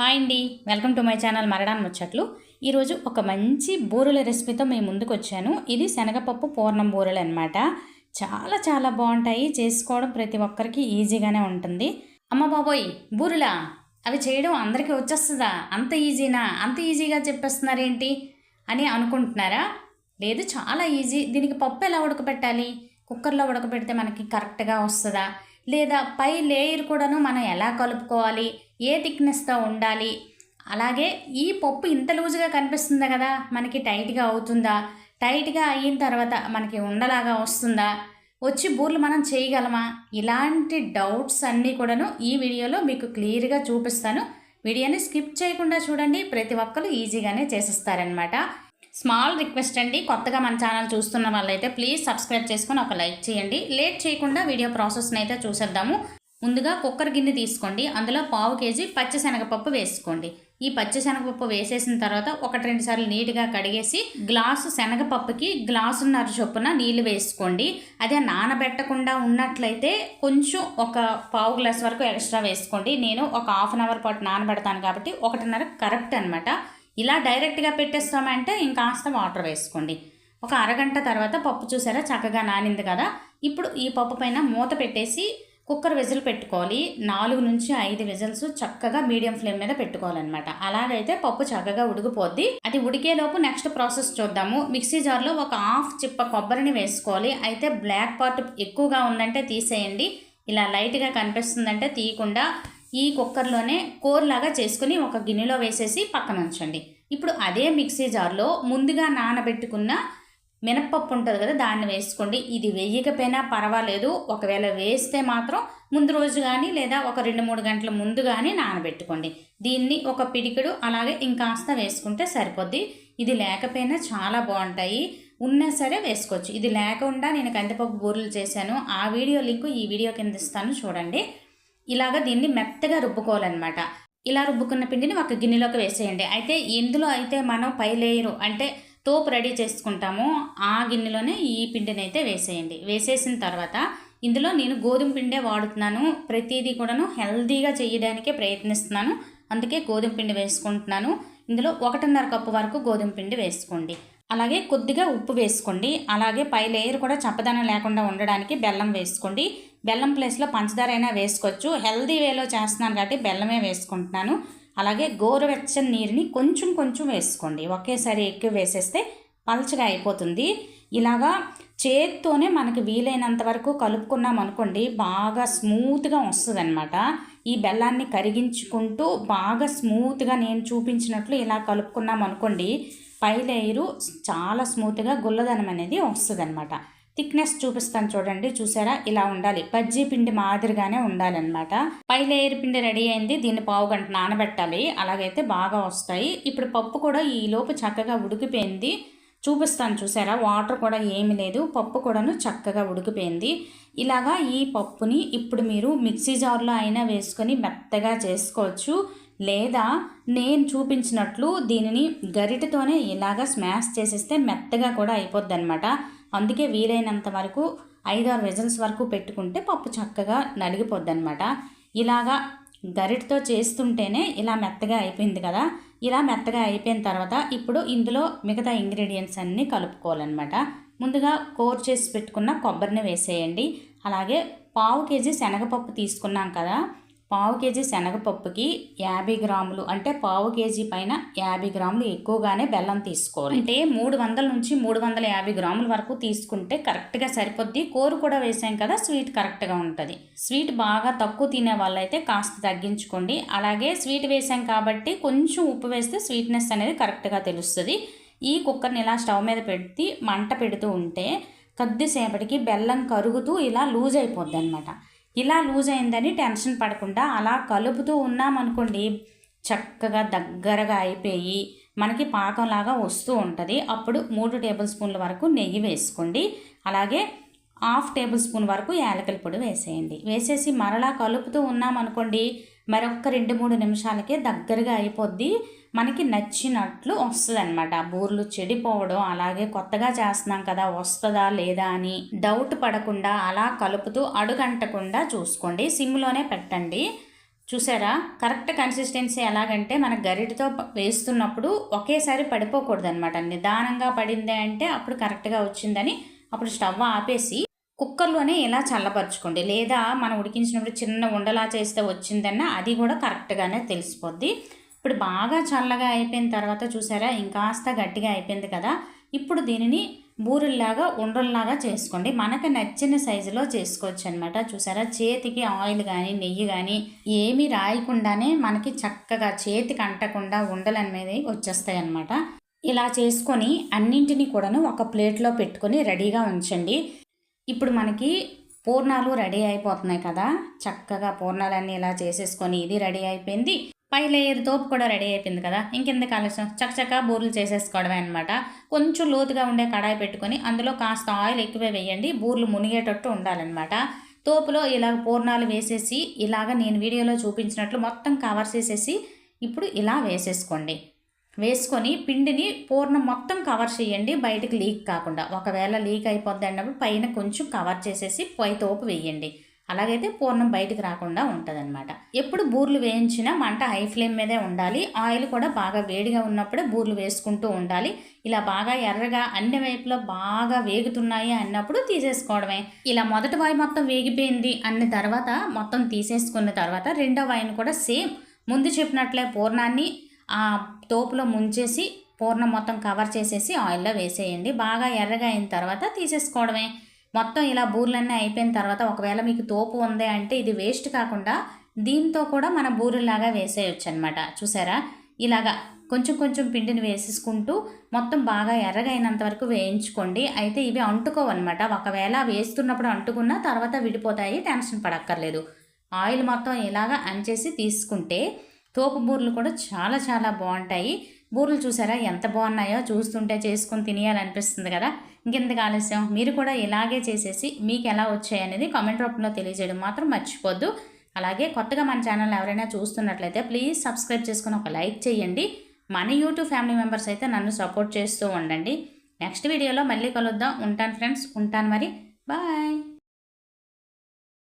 Hi అండి. Welcome to my channel మరడాన్ ముచ్చట్లు. ఈరోజు ఒక మంచి బూరెల రెసిపీతో మేము ముందుకు వచ్చాను. ఇది శనగపప్పు పూర్ణం బూరెలు అనమాట చాలా చాలా బాగుంటాయి. చేసుకోవడం ప్రతి ఒక్కరికి ఈజీగానే ఉంటుంది. అమ్మ బాబోయ్ బూరెలా? అవి చేయడం అందరికీ వచ్చేస్తుందా? అంత ఈజీనా? అంత ఈజీగా చెప్పేస్తున్నారేంటి? అని అనుకుంటున్నారా? లేదు చాలా ఈజీ. దీనికి పప్పు ఎలా ఉడకబెట్టాలి? కుక్కర్లో ఉడకబెడితే మనకి కరెక్ట్గా వస్తుందా? లేదా పై లేయర్ కూడాను మనం ఎలా కలుపుకోవాలి ఏ థిక్నెస్తో ఉండాలి? అలాగే ఈ పప్పు ఇంత లూజుగా కనిపిస్తుందా కదా? మనకి టైట్గా అవుతుందా? టైట్గా అయిన తర్వాత మనకి ఉండలాగా వస్తుందా? వచ్చి బూర్లు మనం చేయగలమా? ఇలాంటి డౌట్స్ అన్నీ కూడాను ఈ వీడియోలో మీకు క్లియర్గా చూపిస్తాను. వీడియోని స్కిప్ చేయకుండా చూడండి. ప్రతి ఒక్కరు ఈజీగానే చేసేస్తారనమాట స్మాల్ రిక్వెస్ట్ అండి. కొత్తగా మన ఛానల్ చూస్తున్న వాళ్ళైతే ప్లీజ్ సబ్స్క్రైబ్ చేసుకొని ఒక లైక్ చేయండి. లేట్ చేయకుండా వీడియో ప్రాసెస్ని అయితే చూసేద్దాము. ముందుగా కుక్కర్ గిన్నె తీసుకోండి. అందులో పావు కేజీ పచ్చిశనగపప్పు వేసుకోండి. ఈ పచ్చిశనగపప్పు వేసేసిన తర్వాత ఒకటి రెండు సార్లు నీట్గా కడిగేసి గ్లాసు శనగపప్పుకి గ్లాసున్నర చొప్పున నీళ్ళు వేసుకోండి. అదే నానబెట్టకుండా ఉన్నట్లయితే కొంచెం ఒక పావు గ్లాస్ వరకు ఎక్స్ట్రా వేసుకోండి. నేను ఒక హాఫ్ అన్ అవర్ పాటు నానబెడతాను కాబట్టి ఒకటిన్నర కరెక్ట్ అనమాట ఇలా డైరెక్ట్గా పెట్టేస్తామంటే ఇంకాస్త వాటర్ వేసుకోండి. ఒక అరగంట తర్వాత పప్పు చూసారా? చక్కగా నానింది కదా? ఇప్పుడు ఈ పప్పు పైన మూత పెట్టేసి కుక్కర్ విజిల్ పెట్టుకోవాలి. నాలుగు నుంచి ఐదు విజిల్స్ చక్కగా మీడియం ఫ్లేమ్ మీద పెట్టుకోవాలన్నమాట. అలాగైతే పప్పు చక్కగా ఉడికిపోద్ది అది ఉడికేలోపు నెక్స్ట్ ప్రాసెస్ చూద్దాము. మిక్సీ జార్లో ఒక హాఫ్ చిప్ప కొబ్బరిని వేసుకోవాలి. అయితే బ్లాక్ పార్ట్ ఎక్కువగా ఉందంటే తీసేయండి. ఇలా లైట్గా కనిపిస్తుందంటే తీయకుండా ఈ కుక్కర్లోనే కూరలాగా చేసుకుని ఒక గిన్నెలో వేసేసి పక్కన ఉంచండి. ఇప్పుడు అదే మిక్సీ జార్లో ముందుగా నానబెట్టుకున్న మినప్పప్పు ఉంటుంది కదా దాన్ని వేసుకోండి. ఇది వేయకపోయినా పర్వాలేదు. ఒకవేళ వేస్తే మాత్రం ముందు రోజు కానీ లేదా ఒక రెండు మూడు గంటల ముందు కానీ నానబెట్టుకోండి. దీన్ని ఒక పిడికెడు అలాగే ఇంకాస్త వేసుకుంటే సరిపోద్ది. ఇది లేకపోయినా చాలా బాగుంటాయి. ఉన్నా సరే వేసుకోవచ్చు. ఇది లేకుండా నేను కందిపప్పు బూరెలు చేశాను. ఆ వీడియో లింక్ ఈ వీడియో కింద ఇస్తాను చూడండి. ఇలాగ దీన్ని మెత్తగా రుబ్బుకోవాలన్నమాట. ఇలా రుబ్బుకున్న పిండిని ఒక గిన్నెలోకి వేసేయండి. అయితే ఇందులో అయితే మనం పై లేయరు అంటే తోపు రెడీ చేసుకుంటామో. ఆ గిన్నెలోనే ఈ పిండిని అయితే వేసేయండి. వేసేసిన తర్వాత ఇందులో నేను గోధుమ పిండే వాడుతున్నాను. ప్రతిదీ కూడాను హెల్దీగా చేయడానికే ప్రయత్నిస్తున్నాను. అందుకే గోధుమ పిండి వేసుకుంటున్నాను. ఇందులో ఒకటిన్నర కప్పు వరకు గోధుమ పిండి వేసుకోండి. అలాగే కొద్దిగా ఉప్పు వేసుకోండి. అలాగే పై లేయర్ కూడా చప్పదనం లేకుండా ఉండడానికి బెల్లం వేసుకోండి. బెల్లం ప్లేస్లో పంచదార అయినా వేసుకోవచ్చు. హెల్దీ వేలో చేస్తున్నాను కాబట్టి బెల్లమే వేసుకుంటున్నాను. అలాగే గోరువెచ్చని నీరుని కొంచెం కొంచెం వేసుకోండి. ఒకేసారి ఎక్కువ వేసేస్తే పలచగా అయిపోతుంది. ఇలాగా చేత్తోనే మనకి వీలైనంత వరకు కలుపుకున్నాం అనుకోండి బాగా స్మూత్గా వస్తుంది అనమాట ఈ బెల్లాన్ని కరిగించుకుంటూ బాగా స్మూత్గా నేను చూపించినట్లు ఇలా కలుపుకున్నాం అనుకోండి పై లేయరు చాలా స్మూత్గా గుల్లదనం అనేది వస్తుంది అనమాట థిక్నెస్ చూపిస్తాను చూడండి చూసారా? ఇలా ఉండాలి. బజ్జీ పిండి మాదిరిగానే ఉండాలన్నమాట. పై లేయర్ పిండి రెడీ అయింది. దీన్ని పావు గంట నానబెట్టాలి. అలాగైతే బాగా వస్తాయి. ఇప్పుడు పప్పు కూడా ఈ లోపు చక్కగా ఉడికిపోయింది. చూపిస్తాను చూసారా? వాటర్ కూడా ఏమి లేదు. పప్పు కూడాను చక్కగా ఉడికిపోయింది. ఇలాగా ఈ పప్పుని ఇప్పుడు మీరు మిక్సీ జార్లో అయినా వేసుకొని మెత్తగా చేసుకోవచ్చు. లేదా నేను చూపించినట్లు దీనిని గరిటతోనే ఇలాగా స్మాష్ చేసేస్తే మెత్తగా కూడా అయిపోద్ది అనమాట అందుకే వీలైనంత వరకు ఐదారు విజల్స్ వరకు పెట్టుకుంటే పప్పు చక్కగా నలిగిపోద్ది అనమాట ఇలాగా గరిటతో చేస్తుంటేనే ఇలా మెత్తగా అయిపోయింది కదా. ఇలా మెత్తగా అయిపోయిన తర్వాత ఇప్పుడు ఇందులో మిగతా ఇంగ్రీడియంట్స్ అన్నీ కలుపుకోవాలన్నమాట. ముందుగా కోర్ చేసి పెట్టుకున్న కొబ్బరిని వేసేయండి. అలాగే పావు కేజీ శనగపప్పు తీసుకున్నాం కదా. పావు కేజీ శనగపప్పుకి యాభై గ్రాములు అంటే పావు కేజీ పైన యాభై గ్రాములు ఎక్కువగానే బెల్లం తీసుకోవాలి. అంటే మూడు వందల నుంచి మూడు వందల యాభై గ్రాముల వరకు తీసుకుంటే కరెక్ట్గా సరిపోద్ది. కూర కూడా వేసాం కదా స్వీట్ కరెక్ట్గా ఉంటుంది. స్వీట్ బాగా తక్కువ తినే వాళ్ళైతే కాస్త తగ్గించుకోండి. అలాగే స్వీట్ వేసాం కాబట్టి కొంచెం ఉప్పు వేస్తే స్వీట్నెస్ అనేది కరెక్ట్గా తెలుస్తుంది. ఈ కుక్కర్ని ఇలా స్టవ్ మీద పెట్టి మంట పెడుతూ ఉంటే కొద్దిసేపటికి బెల్లం కరుగుతూ ఇలా లూజ్ అయిపోద్ది అనమాట ఇలా లూజ్ అయిందని టెన్షన్ పడకుండా అలా కలుపుతూ ఉన్నామనుకోండి చక్కగా దగ్గరగా అయిపోయి మనకి పాకంలాగా వస్తూ ఉంటుంది. అప్పుడు మూడు టేబుల్ స్పూన్ల వరకు నెయ్యి వేసుకోండి. అలాగే హాఫ్ టేబుల్ స్పూన్ వరకు యాలకల పొడి వేసేయండి. వేసేసి మరలా కలుపుతూ ఉన్నామనుకోండి మరొక రెండు మూడు నిమిషాలకే దగ్గరగా అయిపోద్ది. మనకి నచ్చినట్లు వస్తుంది అనమాట బూర్లు చెడిపోవడం అలాగే కొత్తగా చేస్తున్నాం కదా వస్తుందా లేదా అని డౌట్ పడకుండా అలా కలుపుతూ అడుగంటకుండా చూసుకోండి. సిమ్లోనే పెట్టండి. చూసారా? కరెక్ట్ కన్సిస్టెన్సీ ఎలాగంటే మన గరిటతో వేస్తున్నప్పుడు ఒకేసారి పడిపోకూడదు అనమాట నిదానంగా పడింది అంటే అప్పుడు కరెక్ట్గా వచ్చిందని అప్పుడు స్టవ్ ఆపేసి కుక్కర్లోనే ఇలా చల్లపరచుకోండి. లేదా మనం ఉడికించినప్పుడు చిన్న ఉండలా చేస్తే వచ్చిందన్న అది కూడా కరెక్ట్గానే తెలిసిపోద్ది. ఇప్పుడు బాగా చల్లగా అయిపోయిన తర్వాత చూసారా ఇంకాస్త గట్టిగా అయిపోయింది కదా. ఇప్పుడు దీనిని బూరెల్లాగా ఉండల్లాగా చేసుకోండి. మనకు నచ్చిన సైజులో చేసుకోవచ్చు అనమాట చూసారా చేతికి ఆయిల్ కానీ నెయ్యి కానీ ఏమీ రాయకుండానే మనకి చక్కగా చేతికి అంటకుండా ఉండలు అనేది వచ్చేస్తాయి అనమాట ఇలా చేసుకొని అన్నింటినీ కూడాను ఒక ప్లేట్లో పెట్టుకొని రెడీగా ఉంచండి. ఇప్పుడు మనకి పూర్ణాలు రెడీ అయిపోతున్నాయి కదా. చక్కగా పూర్ణాలన్నీ ఇలా చేసేసుకొని ఇది రెడీ అయిపోయింది. పై లేయర్ తోపు కూడా రెడీ అయిపోయింది కదా. ఇంకెందుకు ఆలస్యం? చక్కచక్క బూర్లు చేసేసుకోవడమే అనమాట కొంచెం లోతుగా ఉండే కడాయి పెట్టుకొని అందులో కాస్త ఆయిల్ ఎక్కువే వేయండి. బూర్లు మునిగేటట్టు ఉండాలన్నమాట. తోపులో ఇలా పూర్ణాలు వేసేసి ఇలాగ నేను వీడియోలో చూపించినట్లు మొత్తం కవర్ చేసేసి ఇప్పుడు ఇలా వేసేసుకోండి. వేసుకొని పిండిని పూర్ణం మొత్తం కవర్ చేయండి. బయటకు లీక్ కాకుండా. ఒకవేళ లీక్ అయిపోద్ది అన్నప్పుడు పైన కొంచెం కవర్ చేసేసి పై తోపు వేయండి. అలాగైతే పూర్ణం బయటికి రాకుండా ఉంటుందన్నమాట. ఎప్పుడు బూర్లు వేయించినా మంట హై ఫ్లేమ్ మీదే ఉండాలి. ఆయిల్ కూడా బాగా వేడిగా ఉన్నప్పుడే బూర్లు వేసుకుంటూ ఉండాలి. ఇలా బాగా ఎర్రగా అన్ని వైపులో బాగా వేగుతున్నాయి అన్నప్పుడు తీసేసుకోవడమే. ఇలా మొదటి వాయి మొత్తం వేగిపోయింది అన్న తర్వాత మొత్తం తీసేసుకున్న తర్వాత రెండో వాయిని కూడా సేమ్ ముందు చెప్పినట్లే పూర్ణాన్ని ఆ తోపులో ముంచేసి పూర్ణం మొత్తం కవర్ చేసేసి ఆయిల్లో వేసేయండి. బాగా ఎర్రగా అయిన తర్వాత తీసేసుకోవడమే. మొత్తం ఇలా బూరెలన్నీ అయిపోయిన తర్వాత ఒకవేళ మీకు తోపు ఉంది అంటే ఇది వేస్ట్ కాకుండా దీంతో కూడా మన బూరెలాగా వేసేయచ్చు అనమాట చూసారా? ఇలాగా కొంచెం కొంచెం పిండిని వేసేసుకుంటూ మొత్తం బాగా ఎర్రగైనంత వరకు వేయించుకోండి. అయితే ఇవి అంటుకోవన్నమాట. ఒకవేళ వేస్తున్నప్పుడు అంటుకున్నా తర్వాత విడిపోతాయి టెన్షన్ పడక్కర్లేదు. ఆయిల్ మొత్తం ఇలాగా అంచేసి తీసుకుంటే తోపు బూరెలు కూడా చాలా చాలా బాగుంటాయి. బూరెలు చూసారా? ఎంత బాగున్నాయో చూస్తుంటే చేసుకుని తినేయాలనిపిస్తుంది కదా. ఇంకెందుకు ఆలస్యం? మీరు కూడా ఇలాగే చేసేసి మీకు ఎలా వచ్చాయి అనేది కామెంట్ రూపంలో తెలియజేయడం మాత్రం మర్చిపోద్దు. అలాగే కొత్తగా మన ఛానల్ ఎవరైనా చూస్తున్నట్లయితే ప్లీజ్ సబ్స్క్రైబ్ చేసుకుని ఒక లైక్ చేయండి. మన యూట్యూబ్ ఫ్యామిలీ మెంబర్స్ అయితే నన్ను సపోర్ట్ చేస్తూ ఉండండి. నెక్స్ట్ వీడియోలో మళ్ళీ కలుద్దాం. ఉంటాను ఫ్రెండ్స్. ఉంటాను మరి. బాయ్.